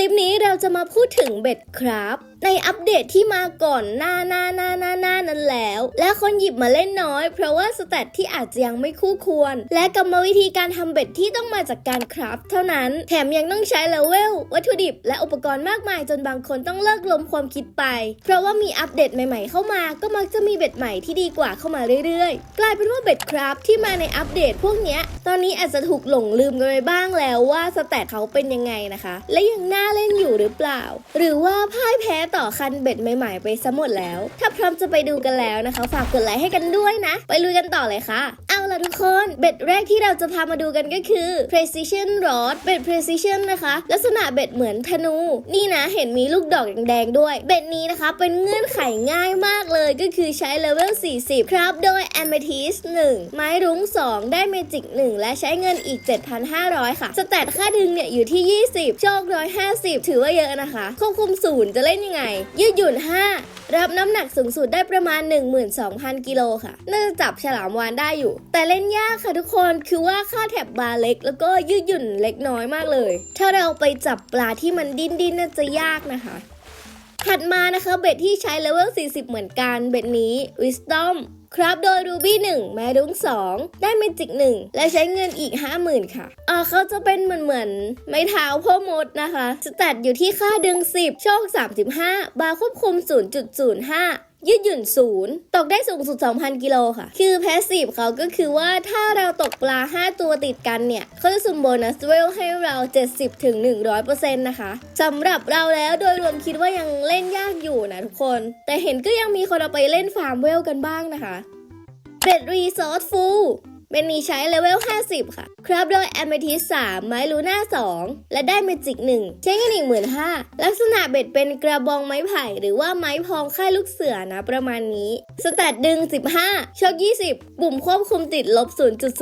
ลิปนี้เราจะมาพูดถึงเบ็ดครับ ในอัปเดตที่มาก่อนหน้าหน้าหน้าหน้าหน้านั้นแล้ว และคนหยิบมาเล่นน้อย เพราะว่าสแตทที่อาจจะยังไม่คู่ควร และกรรมวิธีการทำเบ็ดที่ต้องมาจากการคราฟเท่านั้น แถมยังต้องใช้เลเวล วัตถุดิบ และอุปกรณ์มากมายจนบางคนต้องเลิกล้มความคิดไป เพราะว่ามีอัปเดตใหม่ๆ เข้ามา ก็มักจะมีเบ็ดใหม่ที่ดีกว่าเข้ามาเรื่อยๆ กลายเป็นว่าเบ็ดคราฟที่มาในอัปเดตพวกเนี้ยตอนนี้อาจจะถูกหลงลืมกันไปบ้างแล้วว่าสแตทเขาเป็นยังไงนะคะ และยังน่าเล่นอยู่หรือเปล่า หรือว่าพ่ายแพ้ต่อคันเบ็ดใหม่ๆไปซะหมดแล้ว ถ้าพร้อมจะไปดูกันแล้วนะคะ ฝากกดไลค์ให้กันด้วยนะ ไปลุยกันต่อเลยค่ะ เอาล่ะทุกคน เบ็ดแรกที่เราจะพามาดูกันก็คือ precision rod เบ็ด precision นะคะ ลักษณะเบ็ดเหมือนธนู นี่นะเห็นมีลูกดอกแดงๆด้วย เบ็ดนี้นะคะเป็นเงื่อนไขง่ายมากเลยก็คือใช้เลเวล 40 ครับ โดย amethyst 1 ไม้รุ้ง 2 ได้ magic 1และใช้เงินอีก 7,500 ค่ะ สแตทค่าดึงเนี่ยอยู่ที่ 20 โชค 150 ถือว่าเยอะนะคะ ควบคุมศูนย์จะเล่นยังไง ยืดหยุ่น 5 รับน้ำหนักสูงสุดได้ประมาณ 12,000 กิโลค่ะ น่าจะจับฉลามวานได้อยู่ แต่เล่นยากค่ะทุกคนคือว่าค่าแถบบาร์เล็ก แล้วก็ยืดหยุ่นเล็กน้อยมากเลย ถ้าเราไปจับปลาที่มันดิ้นดิ้นน่าจะยากนะคะ ถัดมานะคะเบ็ดที่ใช้เลเวล 40 เหมือนกัน เบ็ดนี้ Wisdom ครับโดย Ruby 1แมรุ้ง2 ได้เมจิก 1 และใช้เงินอีก 50,000 ค่ะเออเขาจะเป็นเหมือนเหมือน ไม้เท้าพ่อมดนะคะ สแตทอยู่ที่ค่าดึง 10 โชค 35 บาร์ควบคุม 0.05 ยืดหยุ่นศูนย์ตกได้สูงสุด 2,000 กิโลค่ะ คือแพสซีฟเขาก็คือว่าถ้าเราตกปลา 5 ตัวติดกันเนี่ยเขาจะสุ่มโบนัสเวลให้เรา 70ถึง100%นะคะสำหรับเราแล้วโดยรวมคิดว่ายังเล่นยากอยู่นะทุกคน แต่เห็นก็ยังมีคนเอาไปเล่นฟาร์มเวลกันบ้างนะคะเบ็ดรีซอสฟูล เบนนี้ใช้เลเวล 50 ค่ะ ครับโดย a m e t h y s t 3ไม้ลูน่า 2 และได้เมจิก 1 ใช้เงินอีกหมื่นห้าลักษณะเบ็ดเป็นกระบองไม้ไผ่ หรือว่าไม้พองค่ายลูกเสือนะประมาณนี้สแตทดึง 15โชค20 ปุ่มควบคุมติดลบ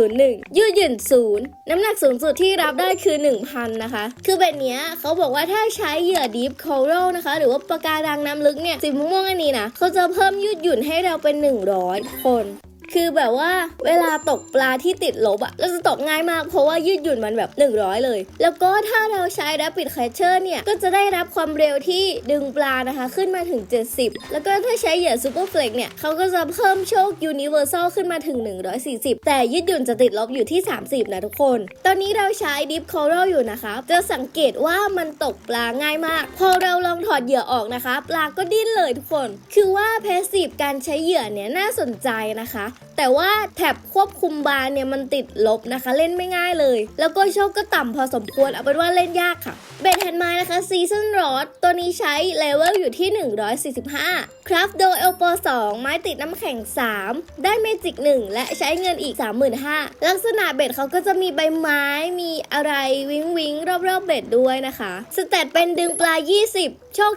0.01 ยืดหยุ่น 0 น้ำหนักสูงสุดที่รับได้คือ 1,000 นะคะ คือเบ็ดเนี้ยเขาบอกว่าถ้าใช้เหยื่อ Deep Coral นะคะ หรือว่าปะการังน้ำลึกเนี่ยสีม่วงอันนี้นะเขาจะเพิ่มยืดหยุ่นให้เราเป็น 100 คน คือแบบว่าเวลาตกปลาที่ติดลบอะเราจะตกง่ายมากเพราะว่ายืดหยุ่นมันแบบ 100 เลย แล้วก็ถ้าเราใช้ Rapid Catcher เนี่ย ก็จะได้รับความเร็วที่ดึงปลานะคะ ขึ้นมาถึง 70 แล้วก็ถ้าใช้เหยื่อ Super Flex เนี่ยเขาก็จะเพิ่มโชค Universal ขึ้นมาถึง 140 แต่ยืดหยุ่นจะติดลบอยู่ที่ 30 นะทุกคน ตอนนี้เราใช้ Deep Coral อยู่นะคะ จะสังเกตว่ามันตกปลาง่ายมาก พอเราลองถอดเหยื่อออกนะคะ ปลาก็ดิ้นเลยทุกคน คือว่า Passive การใช้เหยื่อเนี่ยน่าสนใจนะคะ แต่ว่าแท็บควบคุมบาร์เนี่ยมันติดลบนะคะ เล่นไม่ง่ายเลย แล้วก็โชคก็ต่ำพอสมควรเอาเป็นว่าเล่นยากค่ะเบ็ดแฮนด์ไม้นะคะซีซันรอดตัวนี้ใช้เลเวลอยู่ที่ 145 ครับโดยเอลโป2ไม้ติดน้ำแข็ง 3 ได้เมจิก 1 และใช้เงินอีก 35,000ลักษณะเบ็ดเขาก็จะมีใบไม้มีอะไรวิงวิงรอบๆเบ็ดด้วยนะคะสแตทเป็นดึงปลา 20 โชค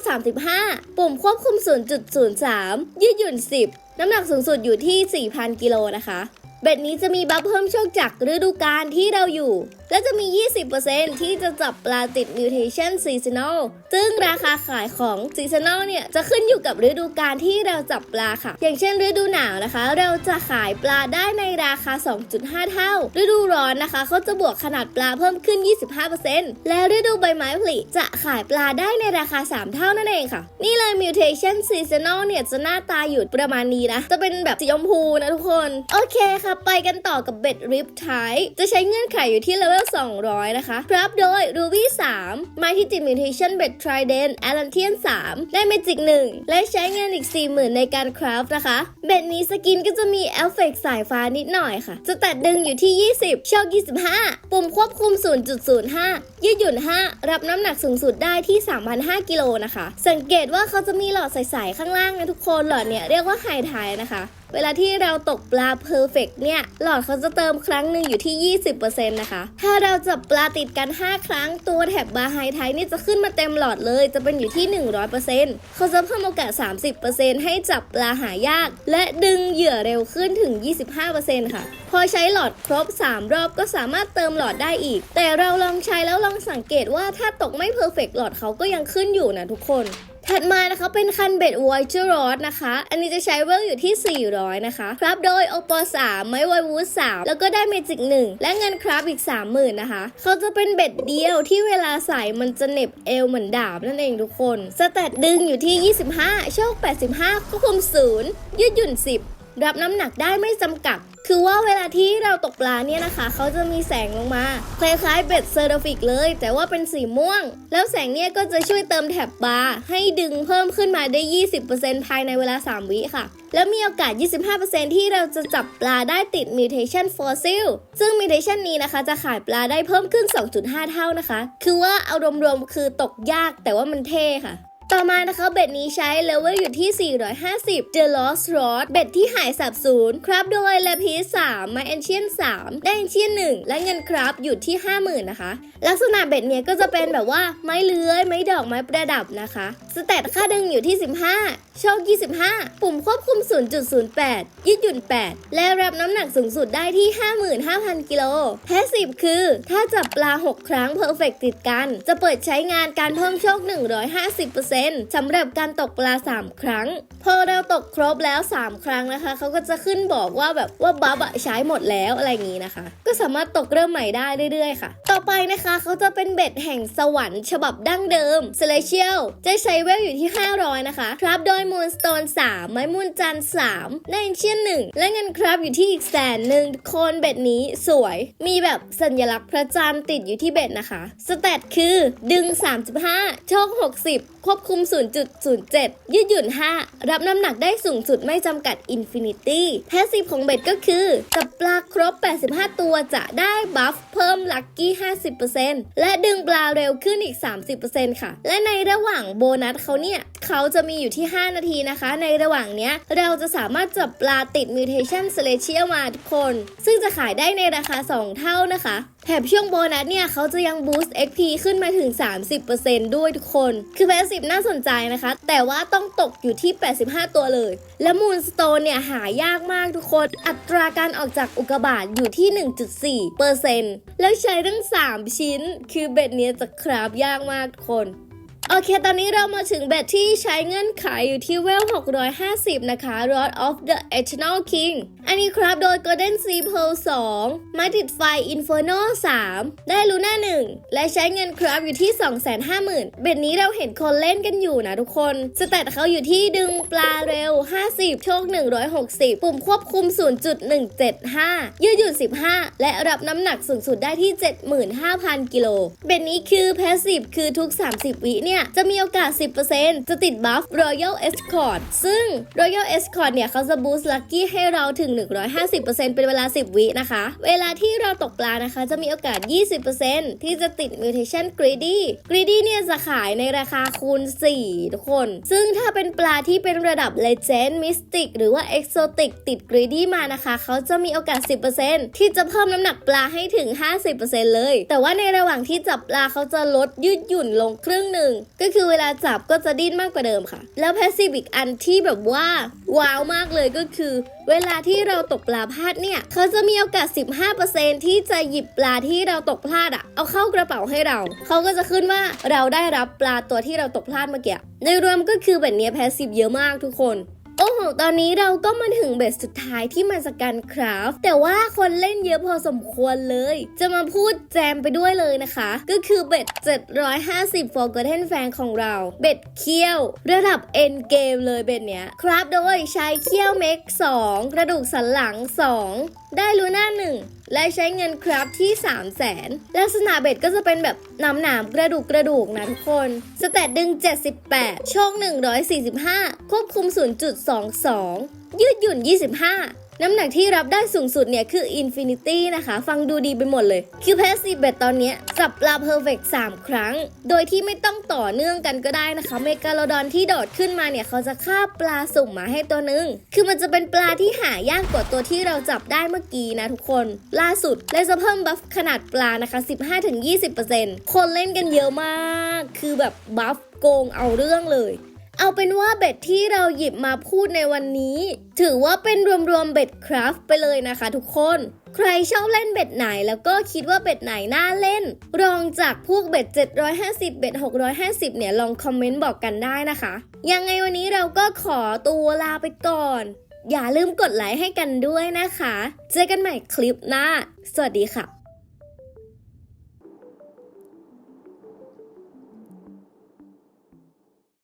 35 ปุ่มควบคุม 0.03 ยืดหยุ่น 10 น้ำหนักสูงสุดอยู่ที่ 4,000 กิโลนะคะ เบ็ดนี้จะมีบัฟเพิ่มโชคจากฤดูกาลที่เราอยู่ และจะมี 20%ที่จะจับปลาติด mutation seasonal ซึ่งราคาขายของ seasonal เนี่ย จะขึ้นอยู่กับฤดูกาลที่เราจับปลาค่ะ อย่างเช่นฤดูหนาวนะคะ เราจะขายปลาได้ในราคา 2.5 เท่า ฤดูร้อนนะคะเขาจะบวกขนาดปลาเพิ่มขึ้น 25%และฤดูใบไม้ผลิจะขายปลาได้ในราคา 3 เท่านั่นเองค่ะ นี่เลย mutation seasonal เนี่ย จะหน้าตาอยู่ประมาณนี้นะ จะเป็นแบบสีชมพูนะทุกคน โอเคค่ะ ไปกันต่อกับเบ็ดริปไทจะใช้เงื่อนไขอยู่ที่เลเวล200 นะคะครับโดย Ruby 3ม้ที่ติด mutation เบ็ด Trident Atlantean 3 ได้เมจิก1และใช้เงินอีก 40,000 ในการคราฟนะคะ เบ็ดนี้สกินก็จะมีเอฟเฟกสายฟ้านิดหน่อยค่ะจะตัดดึงอยู่ที่ 20โชค25 ปุ่มควบคุม 0.05 ยืดหยุ่น 5 รับน้ำหนักสูงสุดได้ที่ 3,500กิโลนะคะ สังเกตว่าเขาจะมีหลอดใสๆข้างล่างนะทุกคน หลอดเนี่ยเรียกว่าไฮไทนะคะ เวลาที่เราตกปลาเพอร์เฟกเนี่ย หลอดเขาจะเติมครั้งหนึ่งอยู่ที่ 20%นะคะ ถ้าเราจับปลาติดกัน 5 ครั้ง ตัวแถบบาร์ไฮไทนี่จะขึ้นมาเต็มหลอดเลย จะเป็นอยู่ที่ 100%เขาจะเพิ่มโอกาส 30%ให้จับปลาหายาก และดึงเหยื่อเร็วขึ้นถึง 25%ค่ะ พอใช้หลอดครบ 3 รอบก็สามารถเติมหลอดได้อีก แต่เราลองใช้แล้วลองสังเกตว่าถ้าตกไม่เพอร์เฟกหลอดเขาก็ยังขึ้นอยู่นะทุกคน ถัดมานะคะเป็นคันเบ็ดไวเจอร์รอดนะคะ อันนี้จะใช้เวลอยู่ที่ 400 นะคะครับโดยโอปอ3ไม้ไววูด3แล้วก็ได้เมจิก1และเงินครับอีก 30,000นะคะเขาจะเป็นเบ็ดเดียวที่เวลาใส่มันจะเน็บเอวเหมือนดาบนั่นเองทุกคนสแตทดึงอยู่ที่ 25 โชค 85ควบคุม0ยืดหยุ่น 10 รับน้ำหนักได้ไม่จำกัด คือว่าเวลาที่เราตกปลาเนี่ยนะคะ เขาจะมีแสงลงมา คล้ายๆเบ็ดเซอร์ฟิกเลย แต่ว่าเป็นสีม่วง แล้วแสงเนี่ยก็จะช่วยเติมแถบปลาให้ดึงเพิ่มขึ้นมาได้ 20%ภายในเวลา 3 วิค่ะ แล้วมีโอกาส 25%ที่เราจะจับปลาได้ติด mutation fossil ซึ่ง mutation นี้นะคะ จะขายปลาได้เพิ่มขึ้น 2.5 เท่านะคะ คือว่าเอารวมๆคือตกยากแต่ว่ามันเท่ค่ะ ต่อมานะคะเบ็ดนี้ใช้เลเวลอยู่ที่ 450 The Lost Rod เบ็ดที่หายสับสูญครับโดยเลพี3ไมเอนเชียน3ได้เอนเชียน1และเงินครับอยู่ที่ 50,000 นะคะ ลักษณะเบ็ดเนี้ยก็จะเป็นแบบว่าไม้เลื้อย ไม้ดอกไม้ประดับนะคะสเตตค่าดึงอยู่ที่ 15 โชค 25 ปุ่มควบคุม 0.08 ยืดหยุ่น 8 และรับน้ำหนักสูงสุดได้ที่ 55,000 กิโลแพสซีฟคือ ถ้าจับปลา 6 ครั้งเพอร์เฟกติดกัน จะเปิดใช้งานการเพิ่มโชค 150%สำหรับการตกปลา 3 ครั้ง พอเราตกครบแล้ว 3 ครั้งนะคะ เขาก็จะขึ้นบอกว่าแบบว่าบัฟอะใช้หมดแล้วอะไรอย่างนี้นะคะ ก็สามารถตกเริ่มใหม่ได้เรื่อยๆค่ะ ต่อไปนะคะเขาจะเป็นเบ็ดแห่งสวรรค์ฉบับดั้งเดิม Celestial จะใช้เวลอยู่ที่ 500 นะคะครับโดย Moonstone 3ไม้มูลจันทร์3ได้เชียน1และเงินครับอยู่ที่อีกแสนหนึ่งโคนเบ็ดนี้สวย มีแบบสัญลักษณ์พระจันทร์ติดอยู่ที่เบ็ดนะคะ สเตตคือดึง 35 โชค 60ควบคุม 0.07 ยืดหยุ่น 5 รับน้ำหนักได้สูงสุดไม่จำกัด Infinity แพสซีฟของเบ็ดก็คือจับปลาครบ 85 ตัวจะได้บัฟเพิ่มลัคกี้ 50%และดึงปลาเร็วขึ้นอีก 30%ค่ะ และในระหว่างโบนัสเขาเนี่ยเขาจะมีอยู่ที่ 5 นาทีนะคะ ในระหว่างเนี้ยเราจะสามารถจับปลาติด Mutation Celestial มาทุกคน ซึ่งจะขายได้ในราคา 2 เท่านะคะ แถบช่วงโบนัสเนี่ยเขาจะยังบูสต์ XP ขึ้นมาถึง 30%ด้วยทุกคน คือแพสซีฟน่าสนใจนะคะ แต่ว่าต้องตกอยู่ที่ 85 ตัวเลย และมูนสโตนเนี่ยหายากมากทุกคน อัตราการออกจากอุกกาบาตอยู่ที่ 1.4%แล้วใช้ทั้ง 3 ชิ้น คือเบ็ดเนี้ยจะคราบยากมากทุกคน โอเค ตอนนี้เรามาถึงเบ็ดที่ใช้เงื่อนไขอยู่ที่เวล 650 นะคะ Rod of the Eternal King อันนี้ครับโดย Golden Sea Pearl 2 ไม้ติดไฟ Inferno 3 ได้ลูน่า 1 และใช้เงินครับอยู่ที่ 250,000 เบ็ดนี้เราเห็นคนเล่นกันอยู่นะทุกคนสแตทเขาอยู่ที่ดึงปลาเร็ว 50 โชค 160 ปุ่มควบคุม 0.175 ยืดหยุ่น 15 และรับน้ำหนักสูงสุดได้ที่ 75,000 กิโล เบ็ดนี้คือ Passive คือทุก 30 วิเนี่ยจะมีโอกาส 10%จะติดบัฟ Royal Escort ซึ่ง Royal Escort เนี่ยเขาจะบูสต์ลัคกี้ให้เราถึง 150%เป็นเวลา 10 วินะคะ เวลาที่เราตกปลานะคะ จะมีโอกาส 20%ที่จะติด Mutation Greedy Greedy เนี่ยจะขายในราคาคูณ 4 ทุกคน ซึ่งถ้าเป็นปลาที่เป็นระดับ Legend Mystic หรือว่า Exotic ติด Greedy มานะคะ เขาจะมีโอกาส 10%ที่จะเพิ่มน้ำหนักปลาให้ถึง 50%เลย แต่ว่าในระหว่างที่จับปลาเขาจะลดยืดหยุ่นลงครึ่งหนึ่งก็คือเวลาจับก็จะดิ้นมากกว่าเดิมค่ะ แล้วแพสซีฟอีกอันที่แบบว่า ว้าวมากเลยก็คือ เวลาที่เราตกปลาพลาดเนี่ย เขาจะมีโอกาส 15%ที่จะหยิบปลาที่เราตกพลาดอะเอาเข้ากระเป๋าให้เรา เขาก็จะขึ้นว่าเราได้รับปลาตัวที่เราตกพลาดเมื่อกี้ในรวมก็คือแบบนี้แพสซีฟเยอะมากทุกคน โอ้โห ตอนนี้เราก็มาถึงเบสสุดท้ายที่มาจากการคราฟต์แต่ว่าคนเล่นเยอะพอสมควรเลย จะมาพูดแจมไปด้วยเลยนะคะ ก็คือเบส750 Forgotten Fan ของเรา เบสเคี้ยว ระดับ End Game เลยเบสเนี้ย คราฟโดยใช้เคี้ยวเมก2กระดูกสันหลัง 2ได้ลูน่าหนึ่งและใช้เงินครับที่ 3 0 0แสนลักษณะเบ็ดก็จะเป็นแบบหนามหนามๆกระดูกกระดูกนะทุกคน สเตตดึง 78 โชค 145 ควบคุม 0.22 ยืดหยุ่น 25 น้ำหนักที่รับได้สูงสุดเนี่ยคือ Infinity นะคะ ฟังดูดีไปหมดเลย คือ Passive Bet ตอนนี้ยจับปลา Perfect 3 ครั้ง โดยที่ไม่ต้องต่อเนื่องกันก็ได้นะคะ เมกาโลดอนที่โดดขึ้นมาเนี่ย เขาจะฆ่าปลาสุ่มมาให้ตัวหนึง คือมันจะเป็นปลาที่หายากกว่าตัวที่เราจับได้เมื่อกี้นะทุกคน ล่าสุดเลยจะเพิ่มบัฟขนาดปลานะคะ 15-20%คนเล่นกันเยอะมาก คือแบบบัฟโกงเอาเรื่องเลย เอาเป็นว่าเบ็ดที่เราหยิบมาพูดในวันนี้ ถือว่าเป็นรวมๆเบ็ดคราฟต์ไปเลยนะคะทุกคน ใครชอบเล่นเบ็ดไหนแล้วก็คิดว่าเบ็ดไหนน่าเล่น รองจากพวกเบ็ด 750 เบ็ด 650 เนี่ยลองคอมเมนต์บอกกันได้นะคะ ยังไงวันนี้เราก็ขอตัวลาไปก่อน อย่าลืมกดไลค์ให้กันด้วยนะคะ เจอกันใหม่คลิปหน้า สวัสดีค่ะ